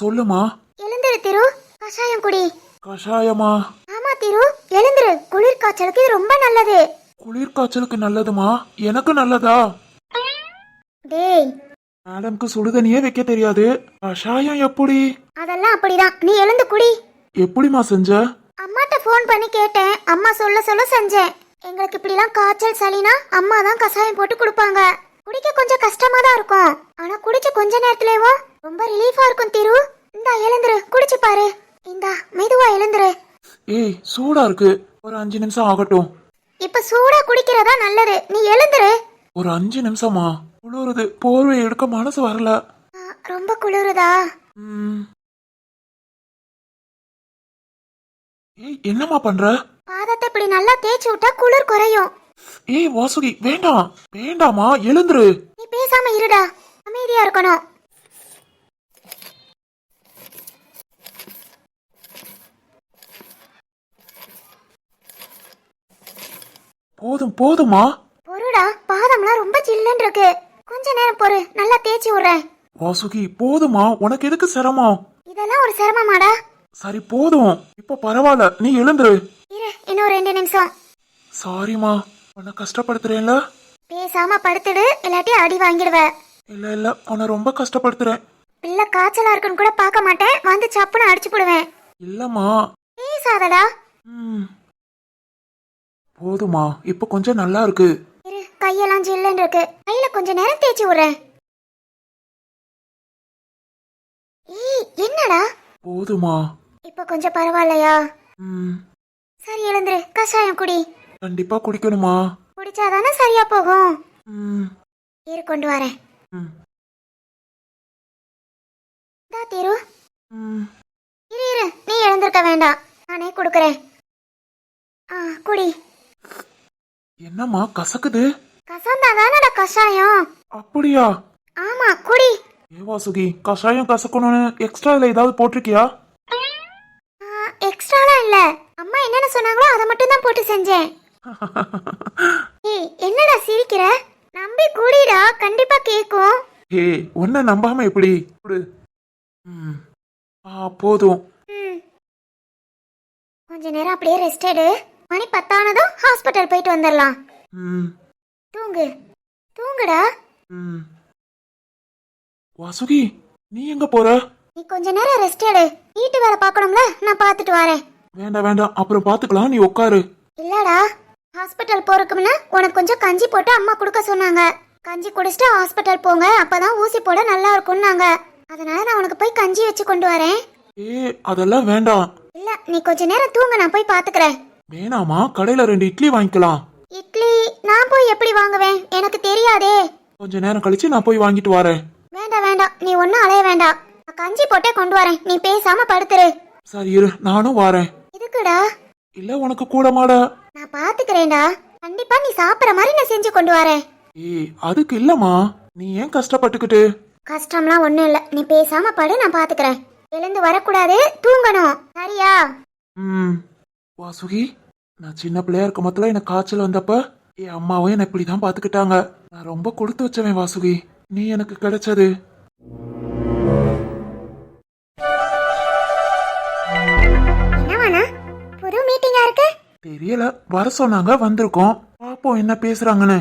சொல்லுமா? எழுந்திரு திரு. கஷாயம் குடி. கஷாயமா? ஆமா திரு. எழுந்திரு. குளிர் காய்ச்சலுக்கு இது ரொம்ப நல்லது. குளிர் காய்ச்சலுக்கு நல்லதுமா? எனக்கு நல்லதா? டேய். மேடம்க்கு சுடுதண்ணியே வைக்க தெரியாது. கஷாயம் எப்படி? அதெல்லாம் அப்படிதான். நீ எழுந்து குடி. எப்படிமா செஞ்ச? அம்மாட்ட ஃபோன் பண்ணி கேட்டேன். அம்மா சொல்ல சொல்ல செஞ்சேன். எங்களுக்கு இப்படிலாம் காய்ச்சல் சளினா அம்மா தான் கஷாயம் போட்டு கொடுப்பாங்க. குடிக்க கொஞ்சம் கஷ்டமா தான் இருக்கும். ஆனா குடிச்ச கொஞ்ச நேரத்துலயும் ரொம்ப ரிலீஃபா இருக்கும் திரு. இந்தா எழுந்துரு குடிச்சு பாரு. இந்தா மெதுவா எழுந்துரு. ஏய் சூடா இருக்கு. ஒரு அஞ்சு நிமிஷம் ஆகட்டும். இப்ப சூடா குடிக்கிறதா நல்லது. நீ எழுந்துரு. ஒரு அஞ்சு நிமிஷமா? குளிருது. போர்வை எடுக்க மனசு வரல. ரொம்ப குளிருதா? ம். ஏய் என்னம்மா பண்ற? பாதத்தை இப்படி நல்லா தேய்ச்சி விட்டா குளிர் குறையும். ஏய் வாசுகி வேண்டாம். வேண்டாமா எழுந்துரு. நீ பேசாம இருடா. அமைதியா இருக்கணும். போதும் போதுமா? பொருடா பாதம்லாம் ரொம்ப சில்லுன்னு இருக்கு கொஞ்ச நேரம் பொறு நல்லா தேய்ச்சி விடுறேன். வாசுகி போதுமா? உனக்கு எதுக்கு சிரமம்? இதெல்லாம் ஒரு சிரமமாடா. சரி போதும். இப்ப பரவாயில்ல நீ எழுந்துரு. இரு இன்னும் ரெண்டு நிமிஷம். சாரிம்மா உன்னை கஷ்டப்படுத்துறேன்ல? பேசாம படுத்துடு இல்லாட்டி அடி வாங்கிடுவ. இல்ல இல்ல உன்னை ரொம்ப கஷ்டப்படுத்துறேன். பிள்ளை காய்ச்சலா இருக்குன்னு கூட பார்க்க மாட்டேன். வந்து சப்புன்னு அடிச்சு போடுவேன். இல்லம்மா. பேசாதடா. ம். போதுமா இப்ப கொஞ்சம் நல்லா இருக்கு. இரு கையெல்லாம் ஜில்லுன்னு இருக்கு. கையில கொஞ்ச நேரம் தேய்ச்சி விடுறேன். ஏய் என்னடா? போதுமா. இப்ப கொஞ்சம் பரவாயில்லையா? ம். சரி எழுந்துரு. கஷாயம் குடி. கண்டிப்பா குடிக்கணுமா. குடிச்சாதானே சரியா போகும். ம். இரு கொண்டு வரேன். ம். தா திரு. ம். இரு இரு. நீ எழுந்திருக்க வேண்டாம். நானே கொடுக்கறேன். ஆ குடி. என்னம்மா கசக்குது? கசந்தா தானடா கஷாயம். அப்படியா? ஆமா குடி. ஏ வாசுகி கஷாயம் கசக்கணும்னு எக்ஸ்ட்ரா இதுல ஏதாவது போட்டிருக்கியா? ஆ, எக்ஸ்ட்ராலாம் இல்ல. அம்மா என்னென்ன சொன்னாங்களோ அதை மட்டும் தான் போட்டு செஞ்சேன். ஏய் என்னடா சிரிக்கிற? நம்பி குடிடா கண்டிப்பா கேக்கும். ஏய் உன்னை நம்பாம எப்படி? குடு. ம் ஆ போதும். கொஞ்ச நேரம் அப்படியே ரெஸ்ட் எடு. மணி பத்தானதும் ஹாஸ்பிட்டல் போயிட்டு வந்துடலாம் ம். தூங்கு. தூங்குடா. வாசுகி நீ எங்க போற? நீ கொஞ்ச நேரம் ரெஸ்ட் எடு. வீட்டு வேலை பார்க்கணும்ல நான் பார்த்துட்டு வரேன். வேண்டாம் வேண்டாம். அப்புறம் பாத்துக்கலாம் நீ உட்காரு. இல்லடா. ஹாஸ்பிட்டல் போறதுக்கு முன்ன உனக்கு கொஞ்சம் கஞ்சி போட்டு அம்மா கொடுக்க சொன்னாங்க. கஞ்சி குடிச்சிட்டு ஹாஸ்பிட்டல் போங்க. அப்பதான் ஊசி போட நல்லா இருக்கும்னாங்க. அதனால நான் உனக்கு போய் கஞ்சி வச்சு கொண்டு வரேன். ஏ அதெல்லாம் வேண்டாம். இல்ல நீ கொஞ்ச நேரம் தூங்க. நான் போய் பாத்துக்கிறேன் வேணாமா கடையில ரெண்டு இட்லி வாங்கிக்கலாம். இட்லி நான் போய் எப்படி வாங்குவேன்? எனக்கு தெரியாதே. கொஞ்ச நேரம் கழிச்சு நான் போய் வாங்கிட்டு வரேன். வேண்டாம் வேண்டாம். நீ ஒன்னும் அலைய வேண்டாம். நான் கஞ்சி போட்டே கொண்டு வரேன். நீ பேசாம படுத்துரு. சரி இரு. நானும் வரேன். இதுக்குடா இல்ல உனக்கு கூட மாட. நான் பாத்துக்கிறேன்டா. கண்டிப்பா நீ சாப்பிடுற மாதிரி நான் செஞ்சு கொண்டு வரேன். ஏய் அதுக்கு இல்லம்மா. நீ ஏன் கஷ்டப்பட்டுக்கிட்டு? கஷ்டம்லாம் ஒண்ணும் இல்ல. நீ பேசாம படு நான் பாத்துக்கிறேன். எழுந்து வரக்கூடாது தூங்கணும். சரியா? ம். வாசுகி நான் சின்ன பிள்ளையா இருக்க மொத்தல எனக்கு காய்ச்சல் வந்தப்ப என் அம்மாவும் என்னை இப்படிதான் பாத்துக்கிட்டாங்க நான் ரொம்ப கொடுத்து வச்சவன் வாசுகி. நீ எனக்கு கிடைச்சது. தெரியல. வர சொன்னாங்க வந்திருக்கோம். பாப்போம் என்ன பேசுறாங்கன்னு.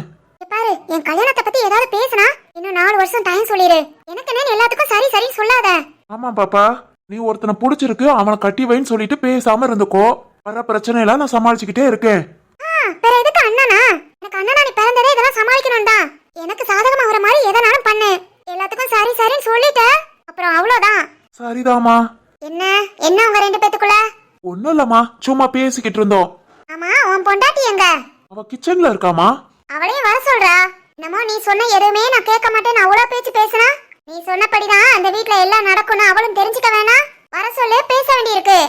பாரு என் கல்யாணத்தை பத்தி ஏதாவது பேசுனா இன்னும் நாலு வருஷம் டைம் சொல்லிடு எனக்கு என்ன எல்லாத்துக்கும் சரி சரி சொல்லாத. ஆமா பாப்பா. நீ ஒருத்தனை புடிச்சிருக்கு அவனை கட்டி வைன்னு சொல்லிட்டு பேசாம இருந்துக்கோ. வர பிரச்சனை எல்லாம் நான் சமாளிச்சுக்கிட்டே இருக்கேன். ஆ, வேற எதுக்கு அண்ணனா? எனக்கு அண்ணனா நீ பிறந்ததே இதெல்லாம் சமாளிக்கணும் தான் எனக்கு சாதகமா வர மாதிரி எதனாலும் பண்ணு. எல்லாத்துக்கும் சரி சரின்னு சொல்லிட்ட. அப்புறம் அவ்வளவுதான் சரிதாம்மா. என்ன? என்ன உங்க ரெண்டு பேத்துக்குள்ள? ஒன்னும் இல்லம்மா சும்மா பேசிக்கிட்டு இருந்தோம். ஆமா உன் பொண்டாட்டி எங்க? அவ கிச்சன்ல இருக்காமா அவளையும் வர சொல்றா. என்னமோ நீ சொன்ன எதுவுமே நான் கேட்க மாட்டேன்னு அவ்வளோ பேச்சு பேசுனா? நீ சொன்னபடிதான் அந்த வீட்ல எல்லாம் நடக்கும்னு அவளும் தெரிஞ்சுக்க வேணாம் வர சொல்லு பேச வேண்டியிருக்கு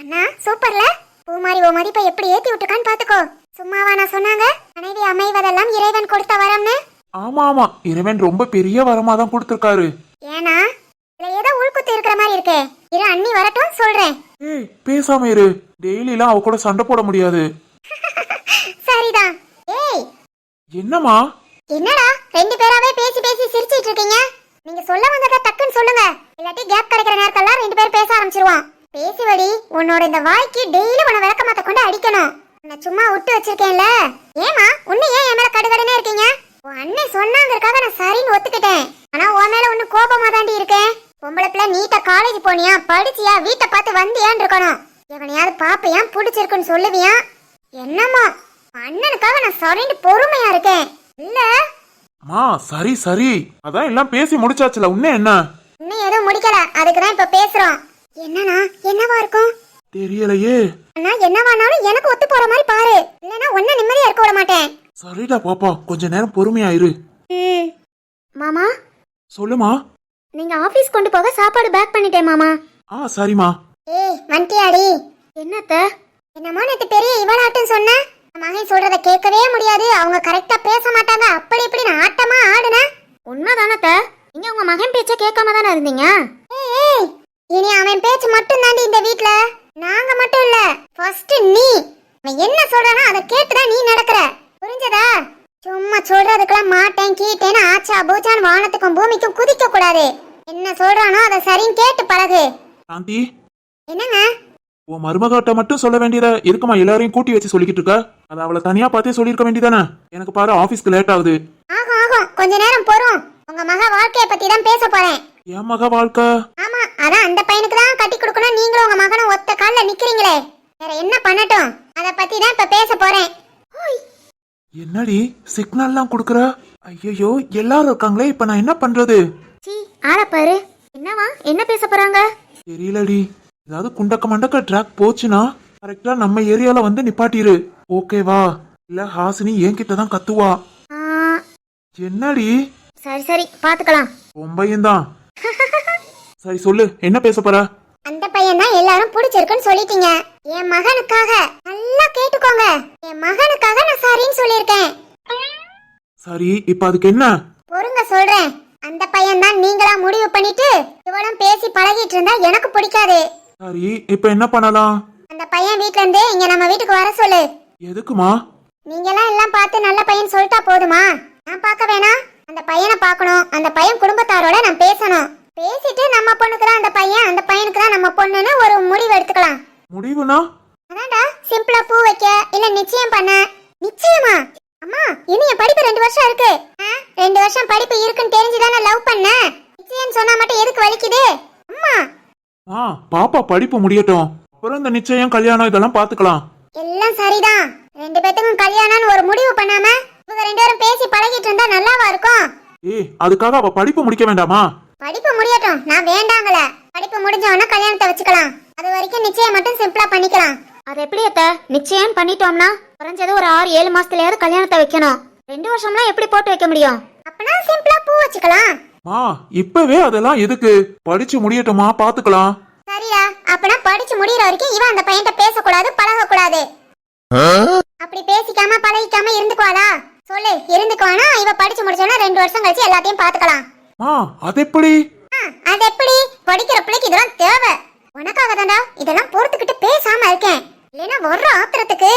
அண்ணா சூப்பர்ல மதிப்பை எப்படி ஏத்தி விட்டுருக்கான்னு பாத்துக்கோ. சும்மாவா நான் சொன்னாங்க? மனைவி அமைவதெல்லாம் இறைவன் கொடுத்த வரம்னு. ஆமா ஆமா. இறைவன் ரொம்ப பெரிய வரமா தான் கொடுத்துருக்காரு. ஏனா இதுல ஏதோ உள்குத்து இருக்கிற மாதிரி இருக்கே. இரு அண்ணி வரட்டும் சொல்றேன். ஏய் பேசாம இரு. டெய்லிலாம் அவ கூட சண்டை போட முடியாது. சரிதான். ஏய். என்னம்மா? என்னடா ரெண்டு பேராவே பேசி பேசி சிரிச்சிட்டு இருக்கீங்க? நீங்க சொல்ல வந்ததை டக்குன்னு சொல்லுங்க. இல்லாட்டி கேப் கிடைக்கிற நேரத்தெல்லாம் ரெண்டு பேரும் பேச ஆரம்பிச்சிருவோம் பேசி வடி உன்னோட இந்த வாய்க்கு டெய்லி உன்னை விளக்கமாத்த கொண்டு அடிக்கணும் உன்னை சும்மா விட்டு வச்சிருக்கேன்ல. ஏமா உன்னை ஏன் என் மேல கடுகடுனே இருக்கீங்க? உன் அண்ணன் சொன்னாங்கறக்காக நான் சரின்னு ஒத்துக்கிட்டேன். ஆனா உன் மேல ஒண்ணு கோபமா தாண்டி இருக்கேன். பொம்பளை பிள்ளை நீட்ட காலேஜ் போனியா படிச்சியா வீட்டை பார்த்து வந்தியான்னு இருக்கணும். எவனையாவது பாப்பையா பிடிச்சிருக்குன்னு சொல்லுவியா? என்னமோ அண்ணனுக்காக நான் சரின்னு பொறுமையா இருக்கேன். இல்ல? அம்மா சரி சரி. அதான் எல்லாம் பேசி முடிச்சாச்சுல உன்னே என்ன? இன்னும் எதுவும் முடிக்கல. அதுக்கு தான் இப்ப பேசுறோம். என்னன்னா என்னவா இருக்கும்? தெரியலையே. அண்ணா என்னவானாலும் எனக்கு ஒத்து போற மாதிரி பாரு. இல்லனா ஒன்ன நிம்மதியா இருக்க விட மாட்டேன். சரிடா பாப்பா. கொஞ்ச நேரம் பொறுமையா இரு மாமா? சொல்லுமா? நீங்க ஆபீஸ் கொண்டு போக சாப்பாடு பேக் பண்ணிட்டேன் மாமா. ஆ சரிம்மா. ஏய் வண்டியாடி என்னத்த? என்னமோ நேத்து பெரிய இவளாட்டம் சொன்ன? மகன் சொல்றத கேட்கவே முடியாது. அவங்க கரெக்டா பேச மாட்டாங்க. அப்படி இப்படி நான் ஆட்டமா ஆடுனேன் உண்மைதானத்த? நீங்க உங்க மகன் பேச்ச கேட்காம தானே இருந்தீங்க? ஏய் இனி அவன் பேச்சு மட்டும் தாண்டி இந்த வீட்ல. நாங்க மட்டும் இல்ல. ஃபர்ஸ்ட் நீ. அவன் என்ன சொல்றானோ அதை கேட்டுதான் நீ நடக்கிற. புரிஞ்சதா? சும்மா சொல்றதுக்கெல்லாம் மாட்டேன் கீட்டேன்னு ஆச்சா பூச்சான்னு வானத்துக்கும் பூமிக்கும் குதிக்க கூடாது. என்ன சொல்றானோ அதை சரின்னு கேட்டு பழகு. சாந்தி. என்னங்க? உன் மருமகாட்ட மட்டும் சொல்ல வேண்டியத இருக்குமா எல்லாரையும் கூட்டி வச்சு சொல்லிக்கிட்டு இருக்க? அது அவளை தனியா பார்த்தே சொல்லியிருக்க வேண்டியதானே? எனக்கு பாரு ஆபீஸ்க்கு லேட் ஆகுது. ஆகும் ஆகும். கொஞ்ச நேரம் பொறும். உங்க மக வாழ்க்கைய பத்தி தான் பேச போறேன். என் மக வாழ்க்கை? ஆமா அதான் அந்த பையனுக்கு தான் கட்டி கொடுக்கணும். நீங்களும் உங்க மகனும் ஒத்த கால்ல நிக்கிறீங்களே. வேற என்ன பண்ணட்டும்? அத பத்தி தான் இப்ப பேச போறேன். என்னடி சிக்னல்லாம் கொடுக்குற? ஐயோ எல்லாரும் இருக்காங்களே இப்ப நான் என்ன பண்றது? சீ ஆள பாரு. என்னவா? என்ன பேச போறாங்க? தெரியலடி. ஏதாவது குண்டக்க மண்டக்க ட்ராக் போச்சுன்னா கரெக்டா நம்ம ஏரியால வந்து நிப்பாட்டிரு. ஓகேவா இல்ல ஹாசினி என்கிட்ட தான் கத்துவா. ஆ, என்னடி? சரி சரி பாத்துக்கலாம். ரொம்பையும் தான் சரி சொல்லு. என்ன பேச போற? அந்த பையன் தான் எல்லாரும் பிடிச்சிருக்குன்னு சொல்லிட்டீங்க. என் மகனுக்காக நல்லா கேட்டுக்கோங்க. என் மகனுக்காக நான் சரின்னு சொல்லியிருக்கேன். சரி இப்ப அதுக்கு என்ன? பொறுங்க சொல்றேன். அந்த பையன் தான் நீங்களா முடிவு பண்ணிட்டு இவளும் பேசி பழகிட்டு இருந்தா எனக்கு பிடிக்காது. சரி இப்ப என்ன பண்ணலாம்? அந்த பையன் வீட்ல இருந்து இங்க நம்ம வீட்டுக்கு வர சொல்லு. எதுக்குமா? நீங்கெல்லாம் எல்லாம் பார்த்து நல்ல பையன் சொல்லிட்டா போதுமா? நான் பார்க்க வேணாம். அந்த பையனை பார்க்கணும். அந்த பையன் குடும்பத்தாரோட நான் பேசணும். பேசிட்டு நம்ம பொண்ணுக்கு தான் அந்த பையன் அந்த பையனுக்கு தான் நம்ம பொண்ணுன்னு ஒரு முடிவு எடுத்துக்கலாம். முடிவுனா? அதான்டா சிம்பிளா பூ வைக்க இல்ல நிச்சயம் பண்ண. நிச்சயமா? அம்மா இனி என் படிப்பு ரெண்டு வருஷம் இருக்கு. ரெண்டு வருஷம் படிப்பு இருக்குன்னு தெரிஞ்சுதானே லவ் பண்ண? நிச்சயம் சொன்னா மட்டும் எதுக்கு வலிக்குது? அம்மா. ஆ பாப்பா படிப்பு முடியட்டும். அப்புறம் இந்த நிச்சயம் கல்யாணம் இதெல்லாம் பாத்துக்கலாம். எல்லாம் சரிதான். ரெண்டு பேத்துக்கும் கல்யாணம்னு ஒரு முடிவு பண்ணாம இவங்க ரெண்டு பேரும் பேசி பழகிட்டு இருந்தா நல்லாவா இருக்கும்? ஏய் அதுக்காக அவ படிப்பு முடிக்க வேண்டாமா? படிப்பு முடியட்டும். நான் வேண்டாங்கல. படிப்பு முடிஞ்ச உடனே கல்யாணத்தை வச்சுக்கலாம். அது வரைக்கும் நிச்சயம் மட்டும் சிம்பிளா பண்ணிக்கலாம். அது எப்படி அத்த? நிச்சயம் பண்ணிட்டோம்னா குறைஞ்சது ஒரு ஆறு ஏழு மாசத்துலயாவது கல்யாணத்தை வைக்கணும். ரெண்டு வருஷம்லாம் எப்படி போட்டு வைக்க முடியும்? அப்பனா சிம்பிளா பூ வச்சுக்கலாம். மா இப்பவே அதெல்லாம் எதுக்கு? படிச்சு முடியட்டுமா? பாத்துக்கலாம். சரியா அப்பனா படிச்சு முடியற வரைக்கும் இவன் அந்த பையன்கிட்ட பேசக்கூடாது பழகக்கூடாது. அப்படி பேசிக்காம பழகிக்காம இருந்துக்குவாளா? சொல்லு இருந்துக்குவானா? இவ படிச்சு முடிச்சோன்னா ரெண்டு வருஷம் கழிச்சு எல்லாத்தையும் பாத்துக்கலாம். மா அது எப்படி ஆ, அது எப்படி படிக்கிற பிள்ளைக்கு இதெல்லாம் தேவை. உனக்காக தான்டா இதெல்லாம் பொறுத்துக்கிட்டு பேசாம இருக்கேன். இல்லைன்னா வர்ற ஆத்திரத்துக்கு.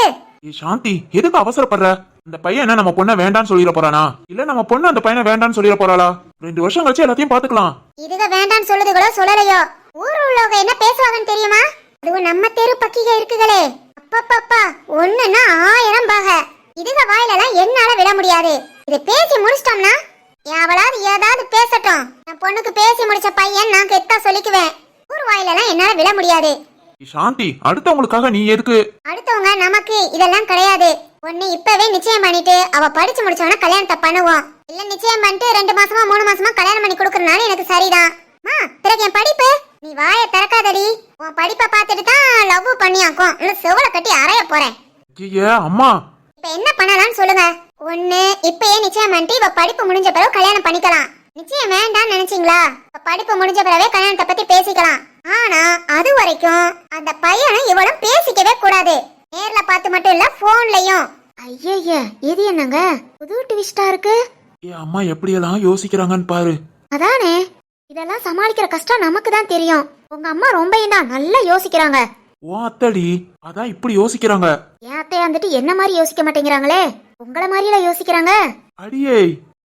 ஏ சாந்தி எதுக்கு அவசரப்படுற? இந்த பையன் என்ன நம்ம பொண்ணை வேண்டான்னு சொல்லிட போறானா? இல்ல நம்ம பொண்ணு அந்த பையனை வேண்டான்னு சொல்லிட போறாளா? ரெண்டு வருஷம் கழிச்சு எல்லாத்தையும் பாத்துக்கலாம். இதுக வேண்டான்னு சொல்லுது கூட சொல்லலையோ? ஊர் உள்ளவங்க என்ன பேசுவாங்கன்னு தெரியுமா? அதுவும் நம்ம தெரு பக்கிக இருக்குகளே. அப்பப்பப்பா ஒண்ணுன்னா ஆயிரம் பாக. இதுக வாயிலலாம் என்னால விட முடியாது. இது பேசி முடிச்சிட்டோம்னா எவளாவது ஏதாவது பேசட்டும். என் பொண்ணுக்கு பேசி முடிச்ச பையன் நான் கெத்தா சொல்லிக்குவேன். ஊர் வாயிலலாம் என்னால விட முடியாது. சாந்தி அடுத்தவங்களுக்காக நீ எதுக்கு? அடுத்தவங்க நமக்கு இதெல்லாம் கிடையாது. ஒண்ணு இப்பவே நிச்சயம் பண்ணிட்டு அவ படிச்சு முடிச்சவன கல்யாணத்தை பண்ணுவோம். இல்ல நிச்சயம் பண்ணிட்டு ரெண்டு மாசமா மூணு மாசமா கல்யாணம் பண்ணி கொடுக்கறனால எனக்கு சரிதான். மா பிறகு என் படிப்பு? நீ வாயை திறக்காதடி. உன் படிப்பை பார்த்துட்டு தான் லவ் பண்ணியாக்கும். இல்ல செவல கட்டி அறைய போறேன். ஐய அம்மா. இப்ப என்ன பண்ணலாம்னு சொல்லுங்க. ஒண்ணு இப்பயே நிச்சயம் பண்ணிட்டு இவ படிப்பு முடிஞ்ச பிறகு கல்யாணம் பண்ணிக்கலாம். நிச்சயம் வேண்டாம்னு நினைச்சீங்களா? இப்ப படிப்பு முடிஞ்ச பிறவே கல்யாணத்தை பத்தி பேசிக்கலாம். ஆனா அது வரைக்கும் அந்த பையனும் இவளும் பேசிக்கவே கூடாது. நேர்ல பார்த்து மட்டும் இல்ல போன்லயும் ஐயய்ய இது என்னங்க? புது ட்விஸ்டா இருக்கு. ஏ அம்மா எப்படியெல்லாம் யோசிக்கிறாங்கன்னு பாரு. அதானே? இதெல்லாம் சமாளிக்கிற கஷ்டம் நமக்கு தான் தெரியும். உங்க அம்மா ரொம்ப தான் நல்லா யோசிக்கிறாங்க. ஓ அத்தடி. அதான் இப்படி யோசிக்கிறாங்க. என் அத்தையா வந்துட்டு என்ன மாதிரி யோசிக்க மாட்டேங்கிறாங்களே? உங்கள மாதிரில யோசிக்கிறாங்க? அடியே.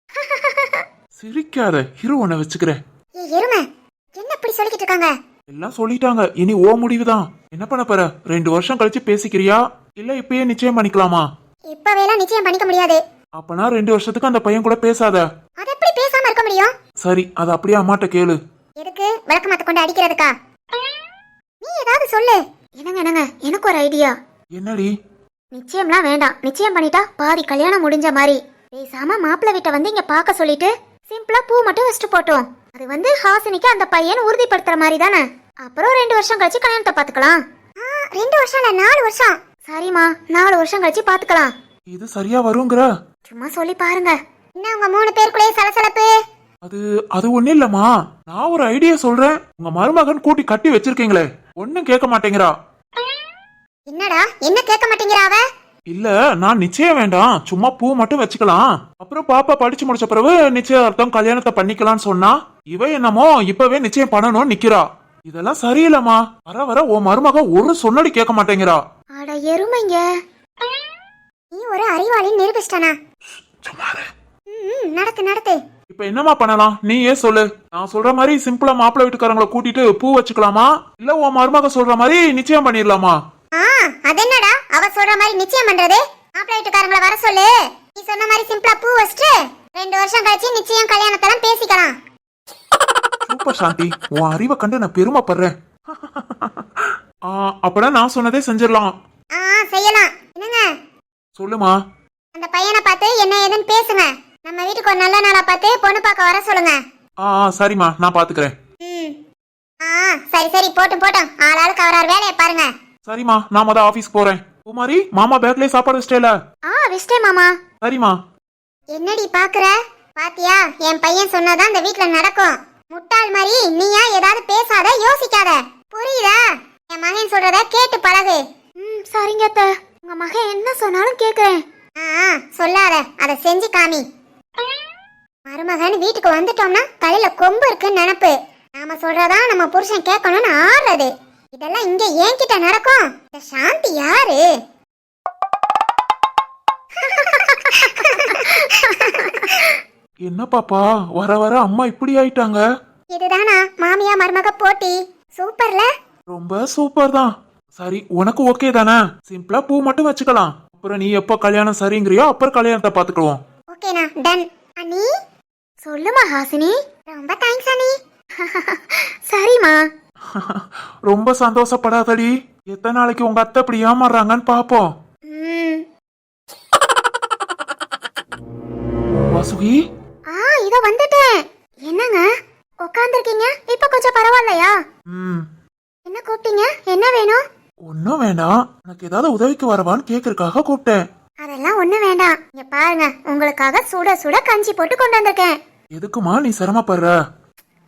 சிரிக்காத. இரு உன்னை வச்சுக்கிறேன். ஏ எருமை. என்ன இப்படி சொல்லிக்கிட்டு இருக்காங்க? எல்லாம் சொல்லிட்டாங்க. இனி ஓ முடிவுதான். என்ன பண்ண போற? ரெண்டு வருஷம் கழிச்சு பேசிக்கிறியா? இல்ல இப்பயே நிச்சயம் பண்ணிக்கலாமா? இப்பவேலாம் நிச்சயம் பண்ணிக்க முடியாது. அப்பனா ரெண்டு வருஷத்துக்கு அந்த பையன் கூட பேசாத. அது எப்படி பேசாம இருக்க முடியும்? சரி அது அப்படியே அம்மாட்ட கேளு. எதுக்கு? விளக்க மாத்த கொண்டு அடிக்கிறதுக்கா? நீ ஏதாவது சொல்லு. என்னங்க என்னங்க? எனக்கு ஒரு ஐடியா என்னடி? நிச்சயம்லாம் வேண்டாம். நிச்சயம் பண்ணிட்டா பாதி கல்யாணம் முடிஞ்ச மாதிரி. பேசாம மாப்பிள்ளை வீட்டை வந்து இங்க பார்க்க சொல்லிட்டு சிம்பிளா பூ மட்டும் வச்சுட்டு போட்டோம். அது வந்து ஹாசினிக்கு அந்த பையன் உறுதிப்படுத்துற மாதிரி தானே. அப்புறம் ரெண்டு வருஷம் கழிச்சு கல்யாணத்தை பாத்துக்கலாம் ஆ, ரெண்டு வருஷம் இல்ல நாலு வருஷம். சரிம்மா நாலு வருஷம் கழிச்சு பாத்துக்கலாம் இது சரியா வருங்கிற? சும்மா சொல்லி பாருங்க. என்ன உங்க மூணு பேருக்குள்ளே சலசலப்பு? அது அது ஒண்ணு இல்லம்மா. நான் ஒரு ஐடியா சொல்றேன். உங்க மருமகன் கூட்டி கட்டி வச்சிருக்கீங்களே. ஒன்னும் கேட்க மாட்டேங்கிறா. என்னடா? என்ன கேட்க மாட்டேங்கிறா அவ? இல்ல நான் நிச்சயம் வேண்டாம். சும்மா பூ மட்டும் வச்சுக்கலாம். அப்புறம் பாப்பா படிச்சு முடிச்ச பிறகு நிச்சயார்த்தம் கல்யாணத்தை பண்ணிக்கலாம்னு சொன்னா இவ என்னமோ இப்பவே நிச்சயம் பண்ணணும்னு நிக்கிறா. இதெல்லாம் சரியில்லம்மா. வர வர உன் மருமக ஒரு சொன்னடி கேட்க மாட்டேங்கிறா. அட எருமைங்க. நீ ஒரு அறிவாளின்னு நிரூபிச்சிட்டானா? சும்மா நடத்து நடத்து. இப்ப என்னம்மா பண்ணலாம்? நீ ஏன் சொல்லு. நான் சொல்ற மாதிரி சிம்பிளா மாப்பிள்ளை வீட்டுக்காரங்களை கூட்டிட்டு பூ வச்சுக்கலாமா? இல்ல உன் மருமக சொல்ற மாதிரி நிச்சயம் பண்ணிடலாமா ஆ அது என்னடா? அவ சொல்ற மாதிரி நிச்சயம் பண்றது? மாப்பிள்ளை வீட்டுக்காரங்கள வர சொல்லு. நீ சொன்ன மாதிரி சிம்பிளா பூ வச்சுட்டு ரெண்டு வருஷம் கழிச்சு நிச்சயம் கல்யாணத்தெல்லாம் பேசிக்கலாம். சூப்பர் சாந்தி. உன் அறிவை கண்டு நான் பெருமைப்படுறேன். ஆ, அப்பனா நான் சொன்னதே செஞ்சிடலாம். ஆ செய்யலாம். என்னங்க? சொல்லுமா. அந்த பையனை பார்த்து என்ன ஏதுன்னு பேசுங்க. நம்ம வீட்டுக்கு ஒரு நல்ல நாளா பார்த்து பொண்ணு பார்க்க வர சொல்லுங்க. ஆ ஆ, சரிம்மா நான் பாத்துக்கிறேன் ம். ஆ சரி சரி போட்டும் போட்டும். ஆளாளுக்கு அவரார் வேலையை பாருங்க. சரிம்மா நான் முத ஆபீஸ் போறேன். குமாரி மாமா பேக்லயே சாப்பாடு வச்சிட்டேல? ஆ விஷ்டே மாமா. சரிம்மா. என்னடி பாக்குற பாத்தியா என் பையன் சொன்னதான் இந்த வீட்ல நடக்கும். முட்டாள் மாதிரி நீயா ஏதாவது பேசாத யோசிக்காத. புரியுதா? என் மகன் சொல்றத கேட்டு பழகு. ம் சரிங்க அத்தை. உங்க மகன் என்ன சொன்னாலும் கேக்குறேன். ஆ ஆ, சொல்லாத. அதை செஞ்சு காமி. மருமகன் வீட்டுக்கு வந்துட்டோம்னா தலையில கொம்பு இருக்குன்னு நினப்பு. நாம சொல்றதா நம்ம புருஷன் கேட்கணும்னு ஆடுறது இதெல்லாம் இங்க என்கிட்ட நடக்கும். இந்த சாந்தி யாரு? என்ன பாப்பா? வர வர அம்மா இப்படி ஆயிட்டாங்க. இதுதானா மாமியா மருமக போட்டி? சூப்பர்ல? ரொம்ப சூப்பர் தான். சரி உனக்கு ஓகே தானே? சிம்பிளா பூ மட்டும் வச்சுக்கலாம். அப்புறம் நீ எப்போ கல்யாணம் சரிங்கிறியோ அப்புறம் கல்யாணத்தை பாத்துக்குவோம் ஓகேண்ணா டன் அண்ணி? சொல்லுமா ஹாசினி? ரொம்ப தேங்க்ஸ் அண்ணி சரிம்மா. ரொம்ப சந்தோஷப்படாதடி. எத்தனை நாளைக்கு உங்க அத்தை இப்படி ஏமாறுறாங்கன்னு பாப்போம். வாசுகி? ஆ இதோ வந்துட்டேன். என்னங்க? உட்காந்துருக்கீங்க இப்ப கொஞ்சம் பரவாயில்லையா? ம். என்ன கூப்பிட்டீங்க? என்ன வேணும்? ஒன்னும் வேண்டாம் எனக்கு ஏதாவது உதவிக்கு வரவான்னு கேக்குறதுக்காக கூப்பிட்டேன். அதெல்லாம் ஒண்ணு வேண்டாம். இங்க பாருங்க உங்களுக்காக சுட சுட கஞ்சி போட்டு கொண்டு வந்திருக்கேன். எதுக்குமா நீ சிரமப்படுற?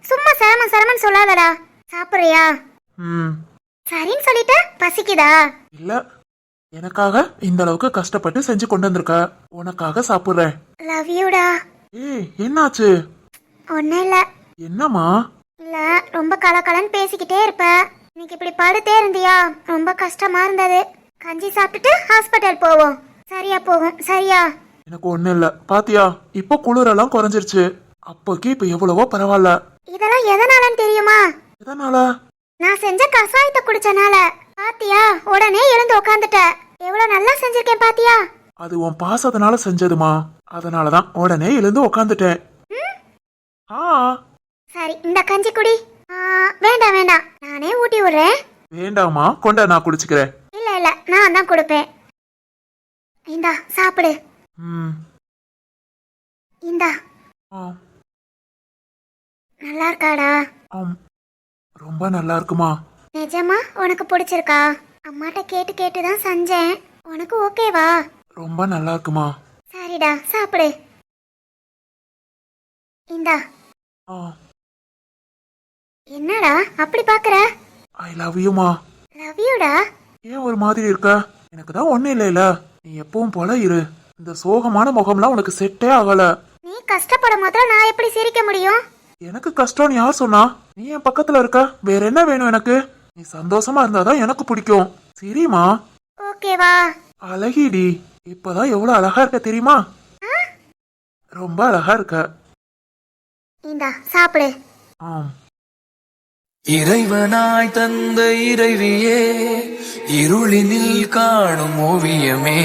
சும்மா சிரமம் சிரமம் சொல்லாதடா. சாப்பிடுறியா? ம். சரின்னு சொல்லிட்டு பசிக்குதா? இல்ல எனக்காக இந்த அளவுக்கு கஷ்டப்பட்டு செஞ்சு கொண்டு வந்திருக்க. உனக்காக சாப்பிடுறேன். லவ் யூடா ஏய் என்னாச்சு? ஒன்னும் இல்ல. என்னம்மா? இல்ல ரொம்ப கலகலன்னு பேசிக்கிட்டே இருப்ப. இன்னைக்கு இப்படி படுத்தே இருந்தியா? ரொம்ப கஷ்டமா இருந்தது. கஞ்சி சாப்பிட்டுட்டு ஹாஸ்பிட்டல் போவோம். சரியா போகும் சரியா? எனக்கு ஒண்ணும் இல்ல. பாத்தியா இப்போ குளிரெல்லாம் குறைஞ்சிருச்சு. அப்போக்கி இப்ப எவ்வளவோ பரவாயில்ல இதெல்லாம் எதனாலன்னு தெரியுமா? எதனால? நான் செஞ்ச கசாயத்தை குடிச்சனால பாத்தியா? உடனே எழுந்து உக்காந்துட்ட. எவ்வளவு நல்லா செஞ்சிருக்கேன் பாத்தியா? அது உன் பாசத்தினால செஞ்சதுமா. அதனாலதான் உடனே எழுந்து உக்காந்துட்டேன். ஆ. சரி இந்த கஞ்சி குடி. ஆ, வேண்டாம் வேண்டாம். நானே ஊட்டி விடுறேன். வேண்டாமா கொண்டா நான் குடிச்சுக்கிறேன். இல்ல இல்ல நான் தான் கொடுப்பேன். இந்தா சாப்பிடு. ம். இந்தா. ஆ. நல்லா இருக்காடா ஆம் ரொம்ப நல்லா இருக்குமா நிஜமா? உனக்கு பிடிச்சிருக்கா? அம்மாட்ட கேட்டு கேட்டு தான் செஞ்சேன். உனக்கு ஓகேவா? ரொம்ப நல்லா இருக்குமா சரிடா சாப்பிடு. இந்தா. ஆ. என்னடா அப்படி பாக்குற? ஐ லவ் யூமா லவ் யூடா ஏன் ஒரு மாதிரி இருக்க? எனக்கு தான் ஒன்றும் இல்லைல்ல நீ எப்பவும் போல இரு. இந்த சோகமான முகம்லாம் உனக்கு செட்டே ஆகல. நீ கஷ்டப்படும் போதுல நான் எப்படி சிரிக்க முடியும்? எனக்கு கஷ்டம்னு யார் சொன்னா? நீ என் பக்கத்துல இருக்க. வேற என்ன வேணும் எனக்கு? நீ சந்தோஷமா இருந்தாதான் எனக்கு பிடிக்கும். சரிம்மா. ஓகேவா? அழகிடி. இப்பதான் எவ்வளவு அழகா இருக்க தெரியுமா? ரொம்ப அழகா இருக்க. இந்தா சாப்பிடு. ஆம். இறைவனாய் தந்த இறைவியே இருளினில் காணும் ஓவியமே.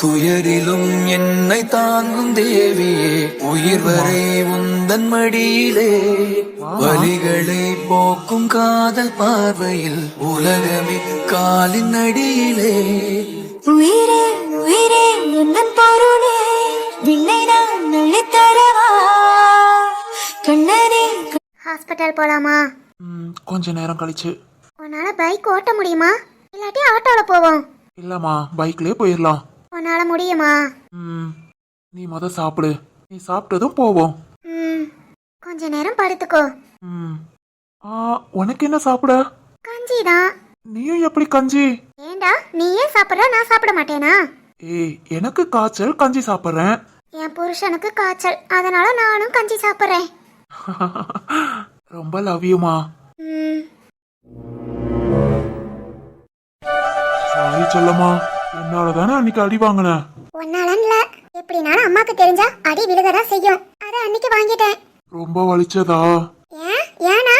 துயரிலும் என்னை தாங்கும் தேவியே உயிர் வரை உந்தன் மடியிலே. வலிகளை போக்கும் காதல் பார்வையில் உலகமே காலின் அடியிலே. உயிரே உயிரே உந்தன் பொருளே விண்ணை நான் அள்ளித்தரவா கண்ணனே ஹாஸ்பிட்டல் போலாமா? கொஞ்ச நேரம் கழிச்சு. உன்னால பைக் ஓட்ட முடியுமா? இல்லாட்டி ஆட்டோல போவோம். இல்லம்மா பைக்லயே போயிடலாம் உன்னால முடியுமா? ம், நீ முத சாப்பிடு. நீ சாப்பிட்டதும் போவோம். ம் கொஞ்ச நேரம் படுத்துக்கோ. ம். ஆ உனக்கு என்ன சாப்பிட? கஞ்சி தான். நீயும் எப்படி கஞ்சி? ஏண்டா நீ ஏன் சாப்பிட்ற நான் சாப்பிட மாட்டேனா? ஏய் எனக்கு காய்ச்சல் கஞ்சி சாப்பிட்றேன். என் புருஷனுக்கு காய்ச்சல் அதனால நானும் கஞ்சி சாப்பிட்றேன். ரொம்ப லவ்யூமா ம். சாரி சொல்லம்மா. என்னால தானே அன்னைக்கு அடி வாங்கினேன். ஒன்னாலன்னு இல்ல எப்படினாலும் அம்மாக்கு தெரிஞ்சா அடி விழுகதான் செய்யும். அதை அன்னைக்கு வாங்கிட்டேன். ரொம்ப வலிச்சதா? ஏன்? ஏனா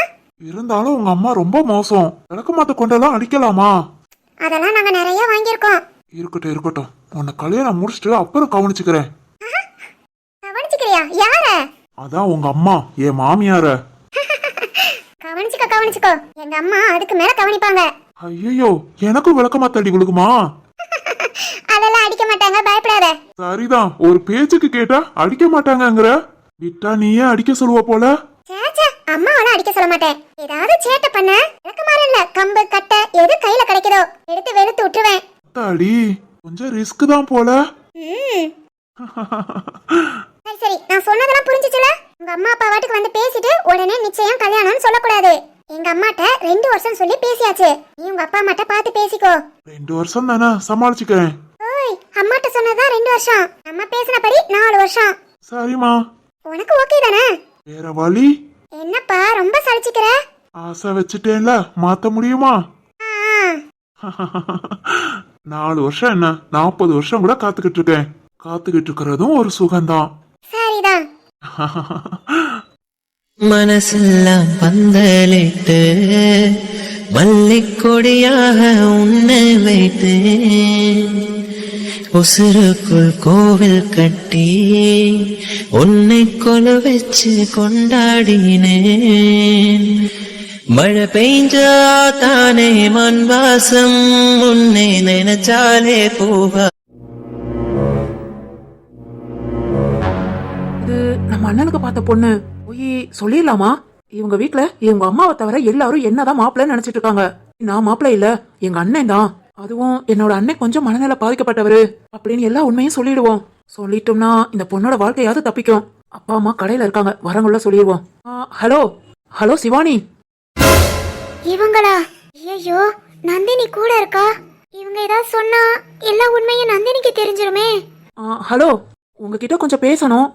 இருந்தாலும் உங்க அம்மா ரொம்ப மோசம். விளக்கு மாத்த கொண்டெல்லாம் அடிக்கலாமா? அதெல்லாம் நாங்க நிறைய வாங்கியிருக்கோம். இருக்கட்டும் இருக்கட்டும். உன்னை கல்யாணம் முடிச்சுட்டு அப்புறம் கவனிச்சுக்கிறேன். கவனிச்சுக்கிறியா? யார? அதான் உங்க அம்மா என் மாமியார. கவனிச்சுக்க கவனிச்சுக்கோ. எங்க அம்மா அதுக்கு மேல கவனிப்பாங்க. ஐயோ எனக்கும் விளக்க மாத்தடி விழுகுமா? அடிக்க மாட்டாங்க பயப்படாத. சரிதான். ஒரு பேச்சுக்கு கேட்டா அடிக்க மாட்டாங்கங்கிற? விட்டா நீயே அடிக்க சொல்லுவ போல. சேச்சே அம்மாவெல்லாம் அடிக்க சொல்ல மாட்டேன். ஏதாவது சேட்டை பண்ண? விளக்கமாறு இல்ல. கம்பு கட்டை எது கையில கிடைக்குதோ எடுத்து வெளுத்து விட்டுருவேன். அடி கொஞ்சம் ரிஸ்க் தான் போல. சரி சரி. நான் சொன்னதெல்லாம் புரிஞ்சுச்சுல? உங்க அம்மா அப்பா வாட்டுக்கு வந்து பேசிட்டு உடனே நிச்சயம் கல்யாணம்னு சொல்லக்கூடாது. எங்க அம்மாட்ட ரெண்டு வருஷம் சொல்லி பேசியாச்சு. நீ உங்க அப்பா அம்மாட்ட பார்த்து பேசிக்கோ. ரெண்டு வருஷம் தானே சமாளிச்சுக்கிறேன். ஓய் அம்மாட்ட சொன்னதுதான் ரெண்டு வருஷம். நம்ம பேசினபடி நாலு வருஷம். சரிம்மா. உனக்கு ஓகே தானே? வேற வழி? என்னப்பா ரொம்ப சலிச்சுக்கிற? ஆசை வச்சுட்டேன்ல மாத்த முடியுமா? நாலு வருஷம் என்ன? நாற்பது வருஷம் கூட காத்துக்கிட்டு இருக்கேன். காத்துக்கிட்டு இருக்கிறதும் ஒரு சுகம்தான். சரிதான். மனசெல்லாம் பந்தலிட்டு மல்லிக்கொடியாக உன்னை வைத்து உசுருக்குள் கோவில் கட்டி உன்னை கொலு வச்சு கொண்டாடினேன். மழை பெஞ்சா தானே மண் வாசம் உன்னை நினைச்சாலே போக இது நம்ம அண்ணனுக்கு பார்த்த பொண்ணு. போய் சொல்லிடலாமா? இவங்க வீட்டுல இவங்க அம்மாவை தவிர எல்லாரும் என்னதான் மாப்பிள்ளன்னு நினைச்சிட்டு இருக்காங்க. நான் மாப்பிள்ள இல்ல எங்க அண்ணன் தான். அதுவும் என்னோட அண்ணன் கொஞ்சம் மனநிலை பாதிக்கப்பட்டவரு அப்படின்னு எல்லா உண்மையும் சொல்லிடுவோம். சொல்லிட்டோம்னா இந்த பொண்ணோட வாழ்க்கையாவது தப்பிக்கும். அப்பா அம்மா கடையில இருக்காங்க. வரங்குள்ள சொல்லிடுவோம். ஹலோ? ஹலோ சிவானி? இவங்களா? ஐயோ நந்தினி கூட இருக்கா? இவங்க ஏதாவது சொன்னா எல்லா உண்மையும் நந்தினிக்கு தெரிஞ்சிருமே. ஹலோ? உங்ககிட்ட கொஞ்சம் பேசணும்.